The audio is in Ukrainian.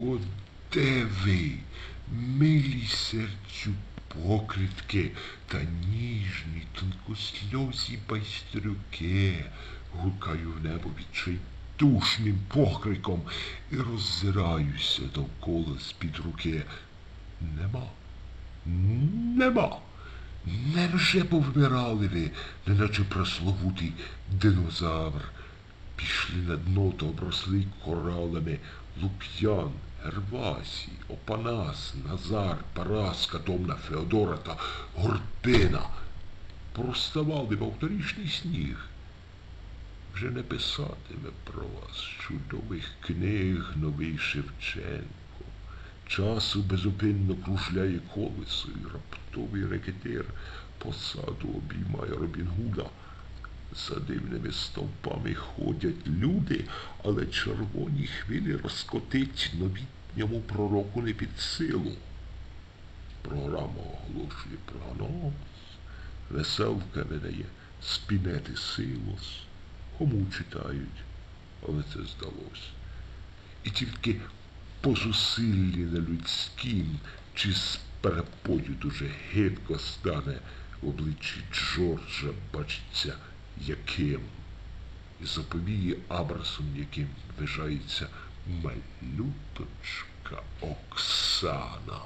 О, де ви, милі серцю покритки та ніжні, тонкосльозі байстрюки, гукаю в небо відчайдушним покриком і роззираюся довкола з-під руки. Нема, нема. Невже повмирали ви, неначе прословутий динозавр? Пішли на дно та обросли коралами Лук'ян, Гервасій, Опанас, Назар, Параска, Домна, Феодора та Горпина. Проставали вовторічний сніг. Вже не писатиме про вас чудових книг новий Шевченко. Часу безупинно кружляє колесо і раптовий рекетир посаду обіймає Робін Гуда. За дивними стовпами ходять люди, але червоні хвилі розкотить новітньому пророку не під силу. Програма оголошує про анонс, веселка видає спінети силос. Кому читають, але це здалося. І тільки по зусиллі нелюдським, чи з переподю дуже гидко стане в обличчі Джорджа, бачиться, яким, і заповіє абрасом, яким вважається малюточка Оксана.